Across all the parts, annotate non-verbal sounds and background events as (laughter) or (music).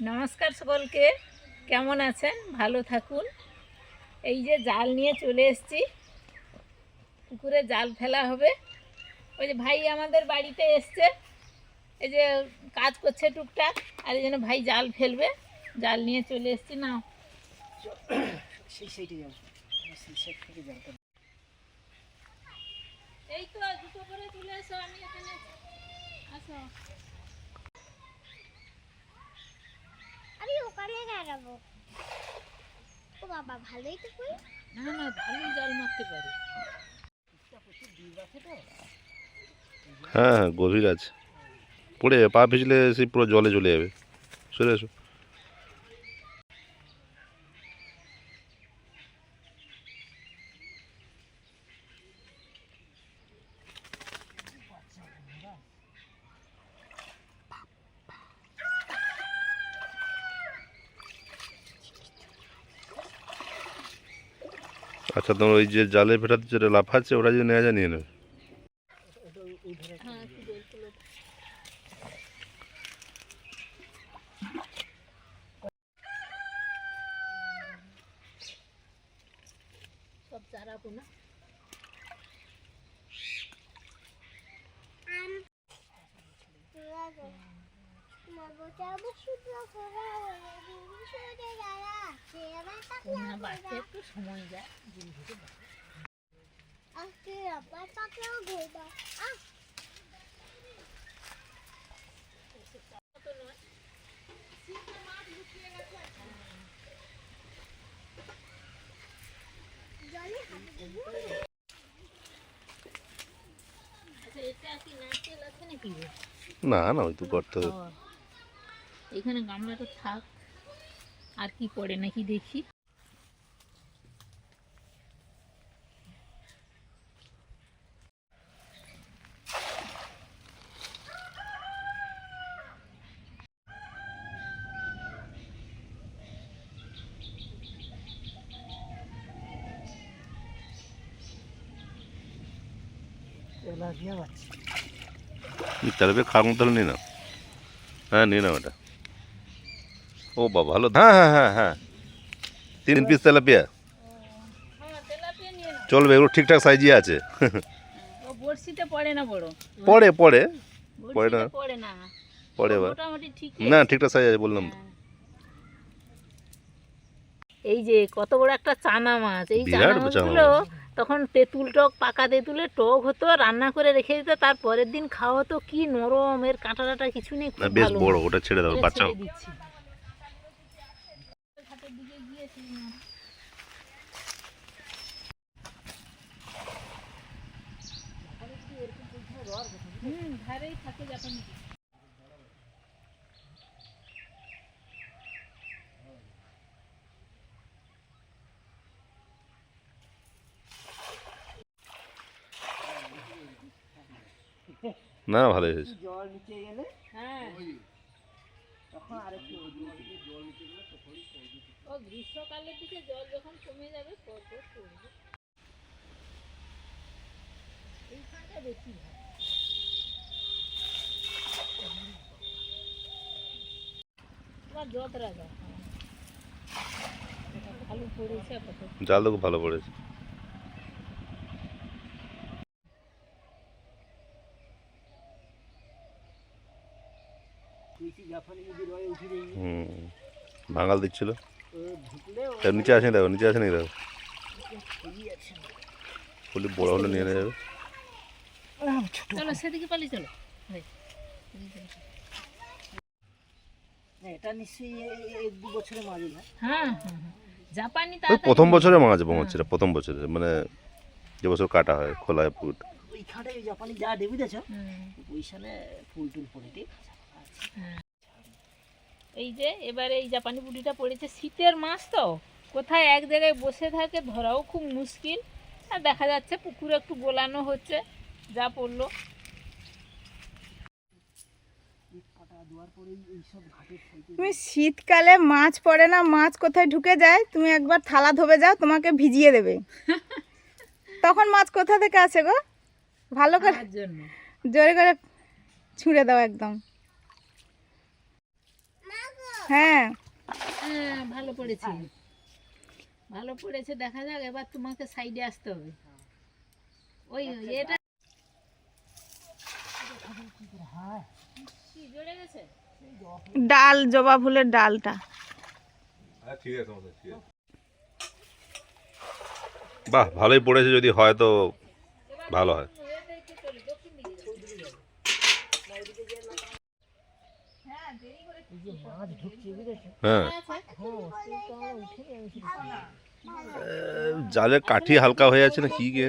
নমস্কার সকলকে। কেমন আছেন? ভালো থাকুন। এই যে জাল নিয়ে চলে এসেছি। পুকুরে জাল ফেলা হবে। ওই যে ভাই আমাদের বাড়িতে এসছে। এই যে কাজ করছে টুকটাক। আর এই জন্য ভাই জাল ফেলবে। জাল নিয়ে চলে এসেছি না। এই তো, দুটো করে তুলে এসো, আমি এখানে আসো। আমি ওখানে ও বাবা ভালোই তো কই না না ভালোই জাল মারতে পারি। হ্যাঁ হ্যাঁ গভীর আছে। পড়ে যাবে পা ভিজলে সেই পুরো জলে চলে যাবে। সরে এসো। আচ্ছা তোমার ওই যে জালে ফেরাতে যেটা লাফাচ্ছে ওরা যদি নেওয়া যায় নিয়ে নেবে হ্যাঁ একটু জল তুলো সব চারাবো না না বাড়তে একটু সময় যায় আচ্ছা এটা কি নারকেল আছে নাকি না না ওই তো ও, এখানে গামলাটা থাক। আর কি পড়ে নাকি দেখি। তেলাপিয়া খাওয়ার মতো নিয়ে নাও হ্যাঁ নিয়ে নাও এটা ও বাবা ভালো হ্যাঁ হ্যাঁ হ্যাঁ হ্যাঁ তিন পিস তেলাপিয়া হ্যাঁ চলবে এগুলো ঠিকঠাক সাইজই আছে পড়ে না বড় পড়ে পড়ে পড়ে না। পড়ে না পড়ে এবার না ঠিকঠাক সাইজ আছে বললাম এই যে কত বড় একটা চানা মাছ। এই চানা মাছগুলো মাছ। তখন তেঁতুল টক পাকা তেঁতুলের টক হতো রান্না করে রেখে দিত তার পরের দিন খাওয়া হতো কি নরম এর কাঁটা টাটা কিছু নেই বেশ বড় ওটা ছেড়ে দাও গিয়েছিলাম। হুম ধারেই থাকে জাপানি না ভালো হয়েছে। জল নিচে গেলে? হ্যাঁ। তখন আরেকটু ও গ্রীষ্মকালের দিকে জল যখন কমে যাবে তখন করবে এইখানটা বেশি হয় তোমার রাজা ভালো পড়েছে জাল তো খুব ভালো পড়েছে বেশি জাপানি যদি রয়ে উঠে দেয় হুম ভাঙাল দিচ্ছিল। নিচে আসেনি দেখো নিচে আসেনি দেখো। ফুলি বড় হলে নিয়ে যাবে চলো সেদিকে পালিয়ে চলো। হ্যাঁ হ্যাঁ হ্যাঁ। তাড়াতাড়ি প্রথম বছরে মাছ পৌঁছছে প্রথম বছরে। মানে যে বছর কাটা হয় খোলা হয় ওইখানে জাপানি যা দেবি দেছ ওইখানে ফুল টুল পড়ে ঠিক? এই যে এবারে এই জাপানি বুটিটা পড়েছে। শীতের মাছ তো। কোথায় এক জায়গায় বসে থাকে ধরাও খুব মুশকিল। আর দেখা যাচ্ছে পুকুরে একটু গোলানো হচ্ছে। যা পড়ল। তুমি শীতকালে মাছ পড়ে না মাছ কোথায় ঢুকে যায়? তুমি একবার থালা ধোবে যাও তোমাকে ভিজিয়ে দেবে। (laughs) তখন মাছ কোথা থেকে আসে গো? ভালো করে জোরে করে ছুঁড়ে দাও একদম। হ্যাঁ। ভালো পড়েছে। ভালো পড়েছে দেখা যাক এবার তোমাকে সাইডে আসতে হবে। ওই এটা ডাল জবা ফুলের ডালটা। ঠিক আছে। বাহ ভালোই পড়েছে যদি হয় তো ভালো হয় মাছ ঢুকছে বুঝেছ হ্যাঁ। আচ্ছা, জালের কাঠি হালকা হয়ে যাচ্ছে না কি কে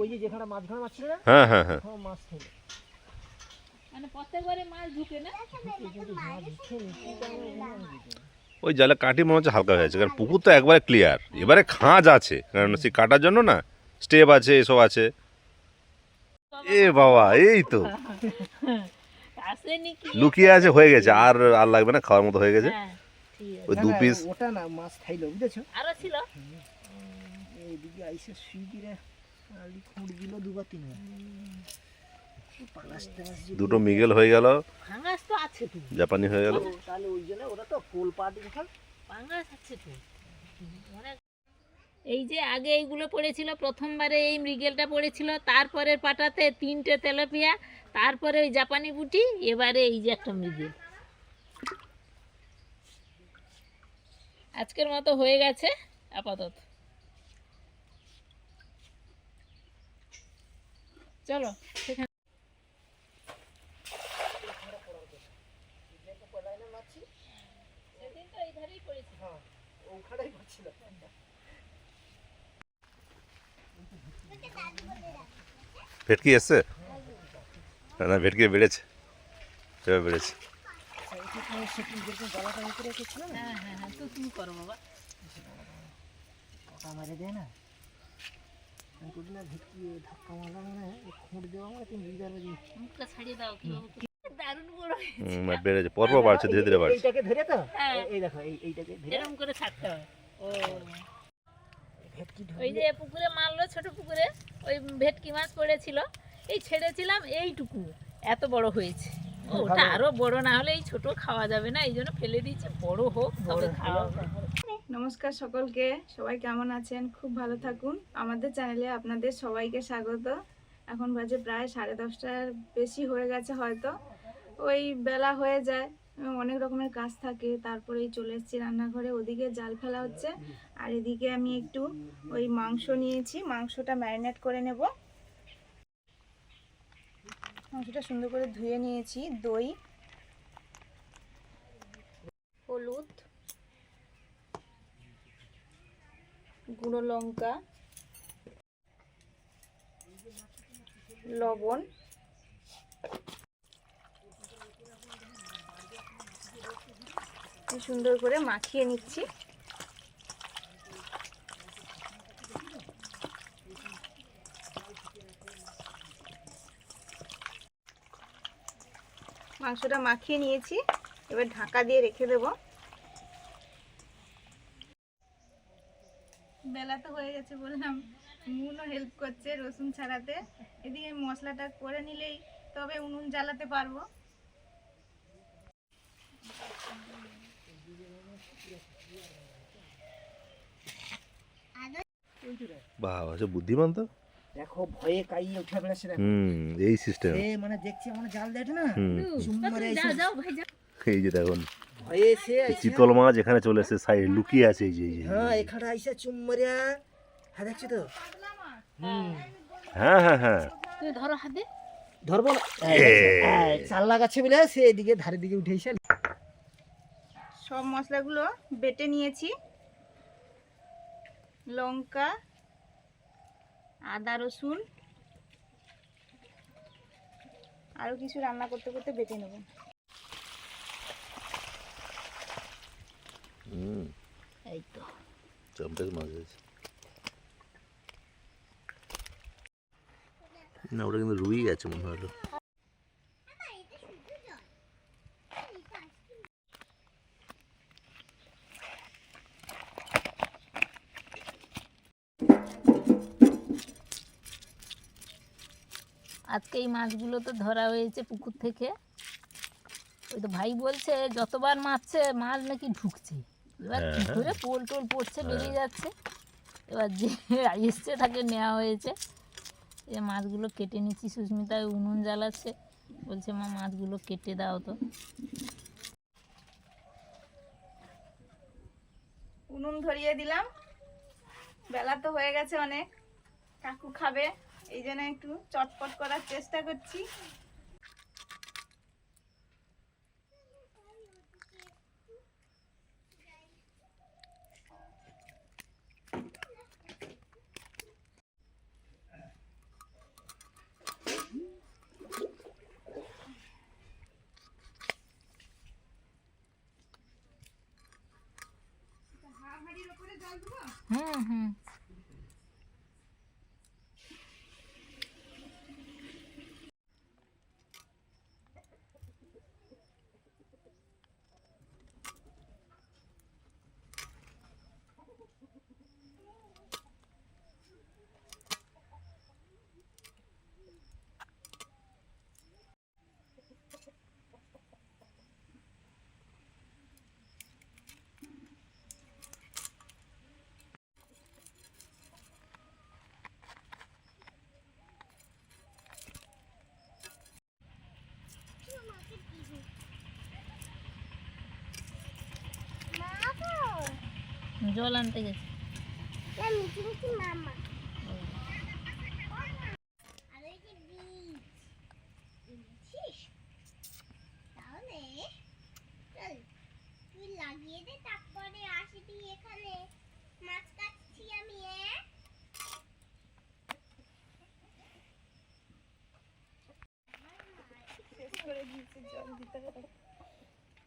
ওই যে যেখানে মাছ মাছ ছিল না? হ্যাঁ হ্যাঁ হ্যাঁ। মাছ ছিল। মানে প্রত্যেকবারে মাছ ঢুকে না? ওই জালে কাঠি মনে হচ্ছে হালকা হয়ে যাচ্ছে কারণ পুকুর তো একবারে ক্লিয়ার এবারে খাঁজ আছে কারণ সেই কাটার জন্য না স্টেপ আছে এসব আছে। এ বাবা এই তো। (laughs) লুকিয়ে আছে হয়ে গেছে। আর আর লাগবে না খাওয়ার মতো হয়ে গেছে। হ্যাঁ আছে। ওই দু পিস ওটা না মাছ খাইলো বুঝেছ? আরও ছিল? এইদিকে আইসে সুইটিরা আলি খুঁড় দিল দুবার তিনবার। পাঁচ টাকা দুটো মিগেল হয়ে গেল। ভাঙাস তো আছে তো। জাপানি হয়ে গেল। তাহলে ওই জন্য ওরা তো কোল পাট যখন পাঙ্গাস আছে তো। এই যে আগে এইগুলো পড়েছিল প্রথমবারে এই মৃগেলটা পড়েছিল তারপরের পাটাতে তিনটে তেলাপিয়া তারপরে ওই জাপানি বুটি, এবারে এই যে একটা মৃগেল। আজকের মতো হয়ে গেছে, আপাতত। চলো তো এই ধারেই পড়েছিল ওখানেই পাচ্ছিল ভেটকি এসছে না ভেটকি বেড়েছে। এবার বেড়েছে। হ্যাঁ হ্যাঁ হ্যাঁ মানে মানে পারবে ধীরে ধীরে বাড়ছে। ধরে তো? হ্যাঁ। এই- দেখো এই এইটাকে এরকম করে ছাড়তে হয়। ও। ভেটকি ওই যে পুকুরে মারলো ছোট পুকুরে ওই ভেটকি মাছ পড়েছিল। এই ছেড়েছিলাম এইটুকু। এত বড় হয়েছে। ওটা আরও বড় না হলে এই ছোট খাওয়া যাবে না এই জন্য ফেলে দিয়েছি। বড় হোক তবে খাওয়া। নমস্কার সকলকে সবাই কেমন আছেন? খুব ভালো থাকুন। আমাদের চ্যানেলে আপনাদের সবাইকে স্বাগত। এখন বাজে প্রায় সাড়ে দশটার বেশি হয়ে গেছে হয়তো। ওই বেলা হয়ে যায় অনেক রকমের কাজ থাকে। তারপরেই চলে এসেছি রান্নাঘরে। ওদিকে জাল ফেলা হচ্ছে। আর এদিকে আমি একটু ওই মাংস নিয়েছি। মাংসটা ম্যারিনেট করে নেব। মাংসটা সুন্দর করে ধুয়ে নিয়েছি দই হলুদ গুঁড়ো লঙ্কা লবণ সুন্দর করে মাখিয়ে নিচ্ছি। মাংসটা মাখিয়ে নিয়েছি। এবার ঢাকা দিয়ে রেখে দেবো। বেলা তো হয়ে গেছে বললাম উনুনও হেল্প করছে রসুন ছাড়াতে। এদিকে মশলাটা করে নিলেই তবে উনুন জ্বালাতে পারব। বাহ সে বুদ্ধিমান তো। দেখো ভয়ে কাইয়ে উঠে বেড়াচ্ছে দেখো। হুম এই সিস্টেম এ মানে দেখছি আমার জাল দেয় না? হুম। চুম মারে যাও যাও ভাই যাও। এই যে দেখুন ভয়ে এসে এই চিতল মাছ এখানে চলে এসে সাইড লুকিয়ে আছে এই যে হ্যাঁ এখানে আইসা চুম মারিয়া। হ্যাঁ দেখছি তো? হুম। হ্যাঁ হ্যাঁ হ্যাঁ। তুমি ধরো হাতে। ধরবো না? এই চাল লাগাচ্ছে বলে সে এদিকে ধারের দিকে উঠে এসে সব মশলাগুলো বেটে নিয়েছি। লঙ্কা আদা রসুন আরও কিছু রান্না করতে করতে বেটে নেব। হুম। এই তো। চামটাকে মাছ আছে না ওটা কিন্তু রুই গেছে মনে হলো আজকে এই মাছগুলো তো ধরা হয়েছে পুকুর থেকে। ওই তো ভাই বলছে যতবার মারছে মাছ নাকি ঢুকছে। এবার হ্যাঁ, কী করে পোল টোল পড়ছে বেরিয়ে যাচ্ছে। এবার যে (laughs) এসছে তাকে নেওয়া হয়েছে। এই মাছগুলো কেটে নিচ্ছি সুস্মিতা উনুন জ্বালাচ্ছে। বলছে মা মাছগুলো কেটে দাও তো। উনুন ধরিয়ে দিলাম। বেলা তো হয়ে গেছে অনেক। কাকু খাবে। এই জন্য একটু চটপট করার চেষ্টা করছি হুম হুম মা গো জল আনতে গেছে না মিঠি মিঠি মামা আর এই যে বীজ এনেছিস তাহলে চল তুই লাগিয়ে দে তারপরে আসি তুই এখানে। মাছ কাটছি আমি হ্যাঁ?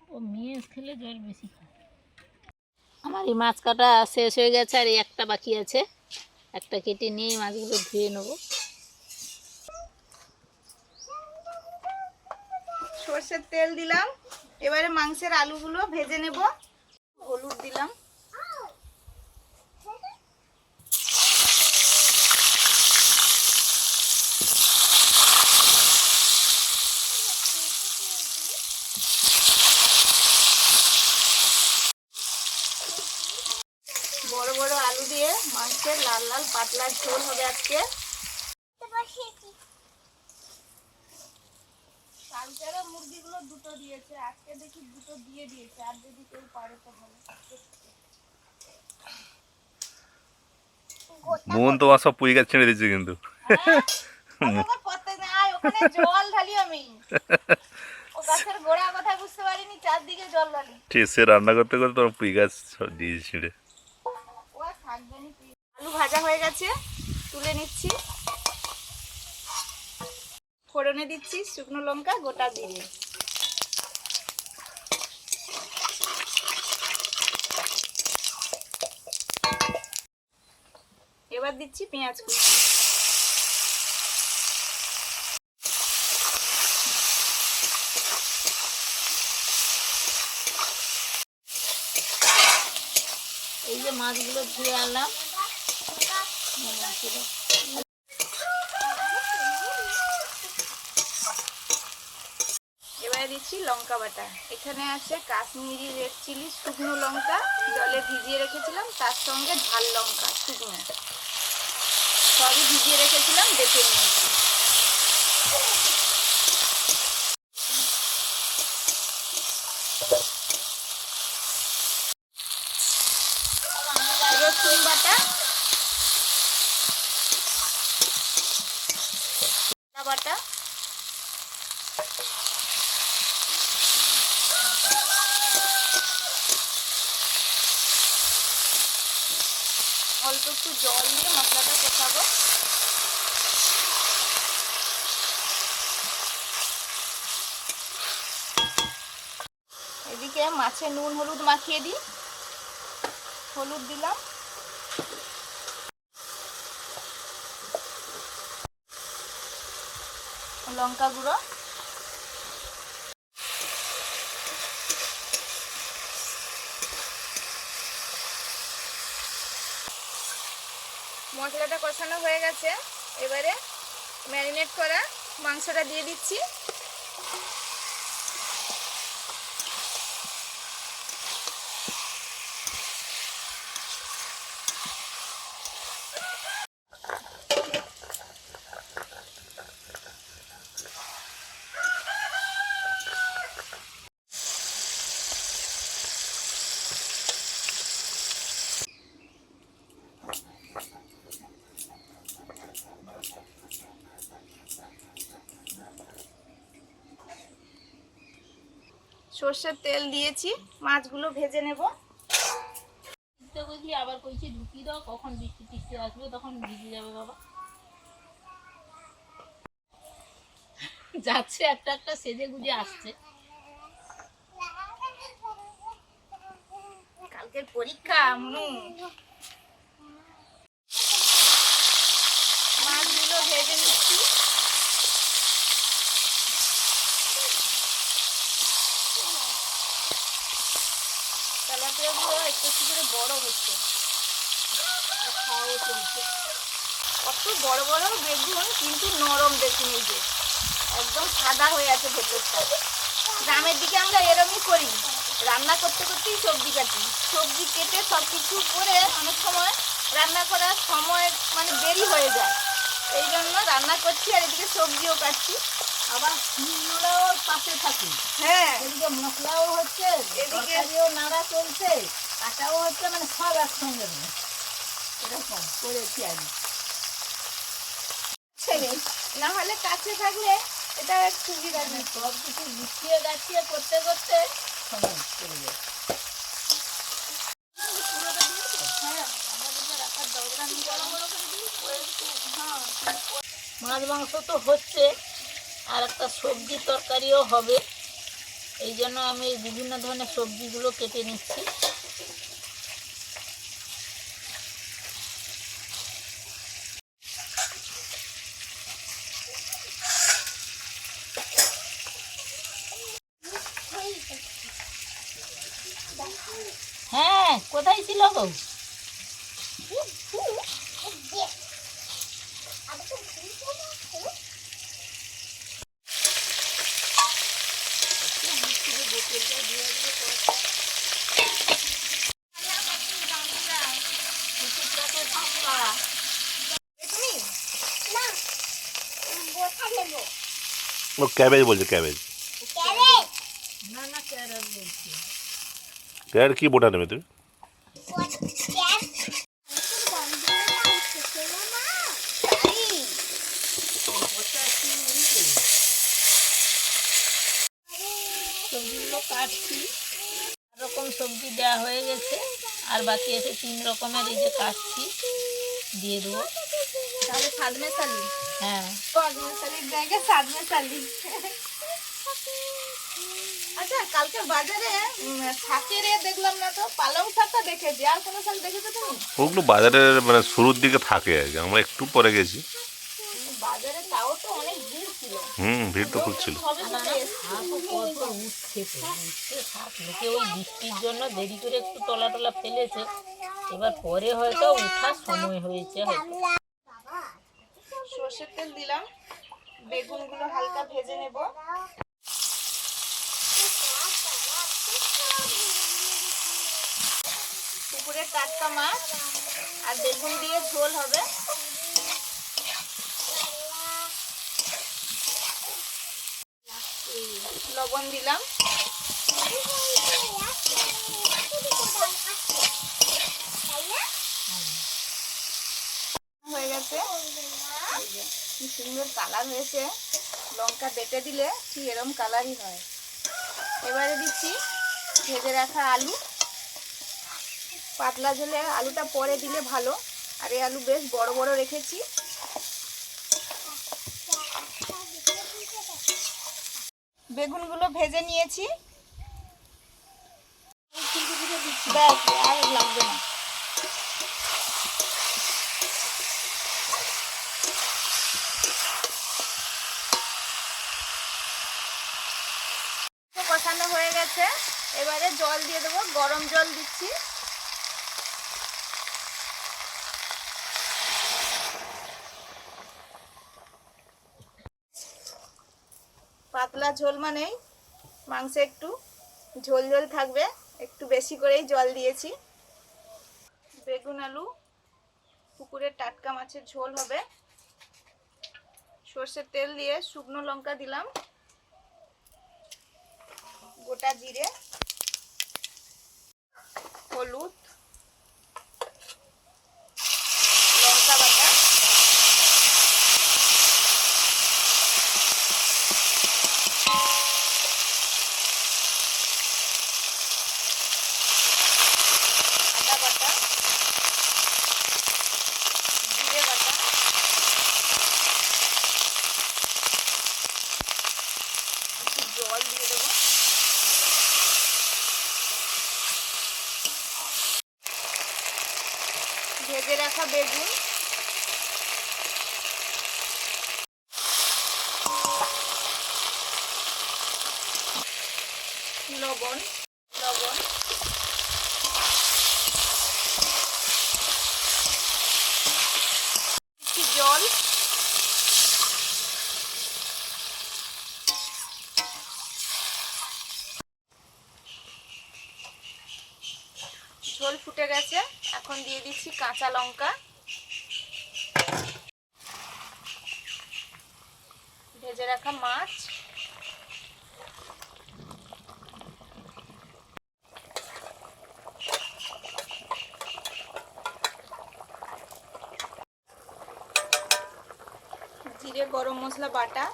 ও মেয়ে খেলে জল বেশি খায়। এই মাছ কাটা শেষ হয়ে গেছে আর এই একটা বাকি আছে। একটা কেটে নিয়ে মাছগুলো ধুয়ে নেব। সর্ষের তেল দিলাম। এবারে মাংসের আলুগুলো ভেজে নেব। হলুদ দিলাম বড় বড় আলু দিয়ে মাংসের লাল লাল পাতলা ঝোল হবে আজকে। কালকেরও মুরগিগুলো দুটো দিয়েছে আজকে দেখি দুটো দিয়ে দিয়েছে আর যদি কেউ পারে তো ভালো। মন তোমার সব পুঁই গাছ ছেড়ে দিচ্ছে কিন্তু। আমার প্রত্যেক দিন আয় ওখানে জল ঢালি আমি। ও গাছের গোড়া কথা বুঝতে পারিনি চারদিকে ঠিক সে রান্না করতে করতে তোমার পুঁই গাছ সব দিয়ে ছিঁড়ে। থাকবে। আলু ভাজা হয়ে গেছে, তুলে নিচ্ছি। ফোড়নে দিচ্ছি শুকনো লঙ্কা, গোটা জিরে। এবার দিচ্ছি পেঁয়াজ কুচি। এই যে মাছগুলো ধুয়ে আনলাম। এবারে দিচ্ছি লঙ্কা বাটা। এখানে আছে কাশ্মীরি রেড চিলি, শুকনো লঙ্কা, জলে ভিজিয়ে রেখেছিলাম, তার সঙ্গে ঝাল লঙ্কা, শুকনো। সবই ভিজিয়ে রেখেছিলাম, বেটে নিয়েছি রসুন বাটা আদা বাটা অল্প একটু জল দিয়ে মশলাটা কষাবো। এদিকে মাছে নুন হলুদ মাখিয়ে দিই। হলুদ দিলাম। লঙ্কা গুঁড়ো। মশলাটা কষানো হয়ে গেছে। এবারে ম্যারিনেট করা মাংসটা দিয়ে দিচ্ছি। সর্ষের তেল দিয়েছি মাছগুলো ভেজে নেব। বুঝলি আবার কইছি ঢুকিয়ে দাও কখন বৃষ্টি টিষ্টি আসবে তখন ভিজে যাবে বাবা। যাচ্ছে একটা একটা সেজে গুজে আসছে। কালকের পরীক্ষা মনু। মাছগুলো ভেজে নিচ্ছি তেলাপিয়াগুলো একটু করে বড় হচ্ছে। খাওয়াও চলছে কত বড় বড় বেগুন কিন্তু নরম দেখুন এই যে। একদম সাদা হয়ে আছে ভেতরটা। গ্রামের দিকে আমরা এরমই করি। রান্না করতে করতেই সবজি কাটি। সবজি কেটে সব কিছু করে অনেক সময় রান্না করার সময় মানে দেরি হয়ে যায়। এই জন্য রান্না করছি আর এদিকে সবজিও কাটছি। আবার পাশে থাকে হ্যাঁ। এদিকে মশলাও হচ্ছে এদিকে- নাড়া চলছে। কাটাও হচ্ছে মানে সব একসঙ্গে নেই। এরকম করেছি আমি ছেলে, না কাছে থাকলে এটা সুবিধা মানে নেই সব কিছু গুছিয়ে গাছিয়ে করতে করতে সময় চলে যায় মাছ মাংস তো হচ্ছে, আর একটা সবজি তরকারিও হবে। এই জন্য আমি বিভিন্ন ধরনের সবজিগুলো কেটে নিচ্ছি। হ্যাঁ কোথায় ছিল গো তুমি না বোথা নেব ও ক্যাবেজ বলছে ক্যাবেজ। ক্যারেট কি বোটা নেবে তুমি? সবজিগুলো কাটছি। রকম সবজি দেওয়া হয়ে গেছে আর বাকি আছে তিন রকমের এই যে কাটছি দিয়ে দেবো। তাহলে স্বাদ মেশালি হ্যাঁ। জায়গায় মেশালি আচ্ছা কালকে বাজারে শাকের দেখলাম না তো পালং শাকটা দেখেছি। আর কোনো শাক দেখেছ তুমি? ওগুলো বাজারের মানে শুরুর দিকে থাকে আর কি আমরা একটু পরে গেছি। বাজারে তাও তো অনেক ভিড় ছিল। হুম ভিড় তো খুব ছিল। লোকে ওই বৃষ্টির জন্য দেরি করে একটু তলা টলা ফেলেছে। এবার পরে হয়তো উঠার সময় হয়েছে হয়তো। সর্ষের তেল দিলাম। বেগুনগুলো হালকা ভেজে নেব। পুকুরের টাটকা মাছ আর বেগুন দিয়ে ঝোল হবে। লবণ দিলাম হয়ে গেছে এই যে, কি সুন্দর কালার হয়েছে। লঙ্কা বেটে দিলে ঠিক এরম কালারই হয়। এবারে দিচ্ছি ভেজে রাখা আলু। পাতলা ঝোলে আলুটা পরে দিলে ভালো। আর এই আলু বেশ বড় বড় রেখেছি। বেগুনগুলো ভেজে নিয়েছি। ব্যাস আর লাগবে না কষানো হয়ে গেছে এবারে জল দিয়ে দেবো, গরম জল দিচ্ছি। পাতলা ঝোল মানেই মাংসে একটু ঝোল ঝোল থাকবে, একটু বেশি করেই জল দিয়েছি। বেগুন আলু পুকুরের টাটকা মাছের ঝোল হবে। সর্ষের তেল দিয়ে শুকনো লঙ্কা দিলাম। গোটা জিরে হলুদ লঙ্কা বাটা ভেজে রাখা বেগুন লবণ লবণ একটু জল গেছে। এখন দিয়ে দিচ্ছি কাঁচা লঙ্কা। ভেজে রাখা মাছ। জিরে গরম মশলা বাটা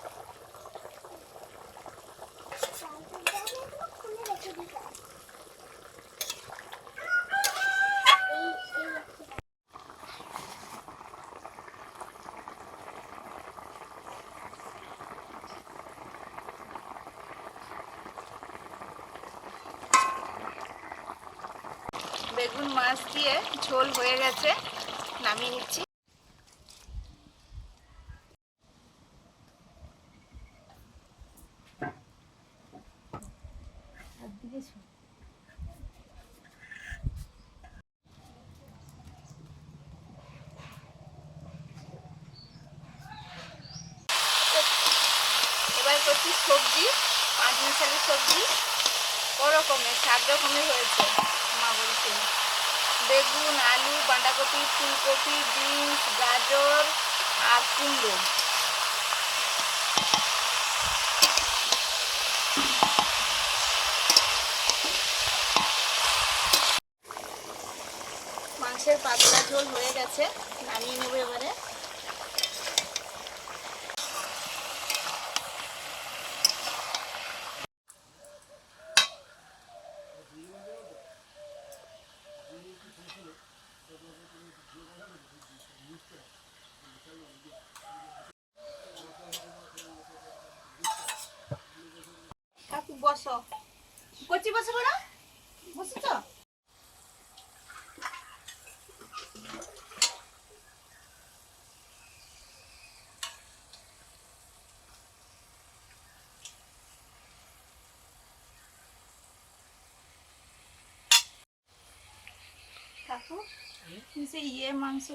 বেগুন মাছ দিয়ে ঝোল হয়ে গেছে। নামিয়ে নিচ্ছি। এবার করছি সবজি, পাঁচ মিশালি সবজি। ক রকমের সাত রকমের হয়েছে। বেগুন, আলু, বাঁধাকপি, ফুলকপি, বিনস, গাজর আর কুমড়ো। মাংসের পাতলা ঝোল হয়ে গেছে, নামিয়ে নেব এবারে কাকু বসো। কচি বসে বলো বসেছ? কাকু, তুমি সেই ইয়ে মাংস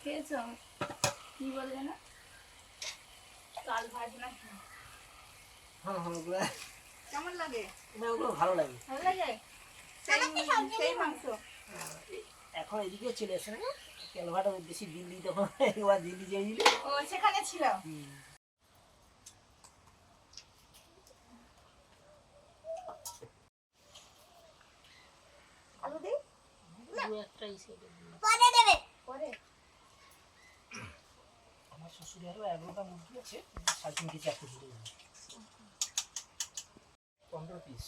খেয়েছ? কি বলবে না কাল ভাজ না। কি? হ্যাঁ হ্যাঁ ওগুলো কেমন লাগে? না, ওগুলো ভালো লাগে। ভালো লাগে? সেই সেই মাংস। এখন এদিকেও চলে আসে না? ক্যালভাটা বেশি দিল্লি তখন একবার দিল্লি দিলে ও সেখানে ছিল। আলু দিই পরে দেবে। পরে। আমার এগারোটা মুরগি আছে যাবে পনেরো পিস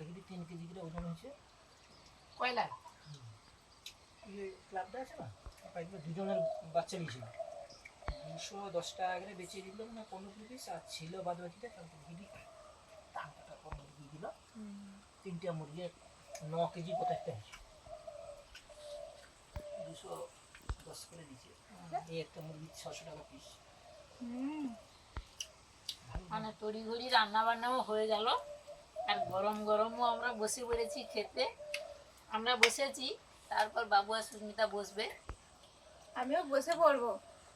এগুলি তিন কেজি করে ওজন হয়েছে। কয়লা? এই যে ক্লাবটা আছে না? পাইপে দুজনের বাচ্চা নিয়েছিল দুশো দশ টাকা করে বেঁচে দিল না পনেরো পিস আর ছিল বাদ বাকিটা তারপর দিদি টাকাটা কম দিয়ে দিল। তিনটা মুরগি ন কেজি প্রত্যেকটা হয়েছে। দুশো দশ করে দিয়েছে। এই একটা মুরগি ছশো টাকা পিস হুম। মানে তড়িঘড়ি রান্না বান্নাও হয়ে গেল। আর গরম গরমও আমরা বসে পড়েছি খেতে। আমরা বসেছি, তারপর বাবু আর সুস্মিতা বসবে। আমিও বসে পড়ব।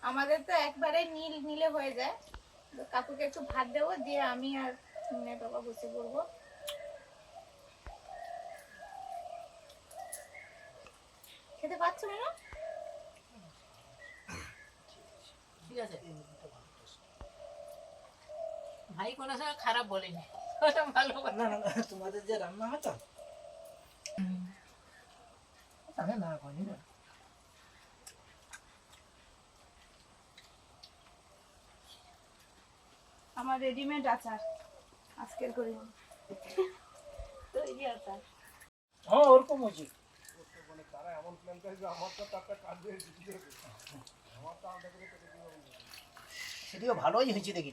আমাদের তো একবারে নীল, নীলে হয়ে যায়। কাকুকে একটু ভাত দেবো, দিয়ে আমি আর বাবা বসে পড়ব খেতে পাচ্ছ না ঠিক আছে এই মুরগিটা ভালো taste। ভাই কোনো সময় খারাপ বলেনি। ওটা ভালো কথা। না না না তোমাদের যে রান্না তো না করি না আমার রেডিমেড আচার আজকের করি। তৈরি আচার। হ্যাঁ ওরকম হয়েছে। সেটিও ভালোই হয়েছে দেখি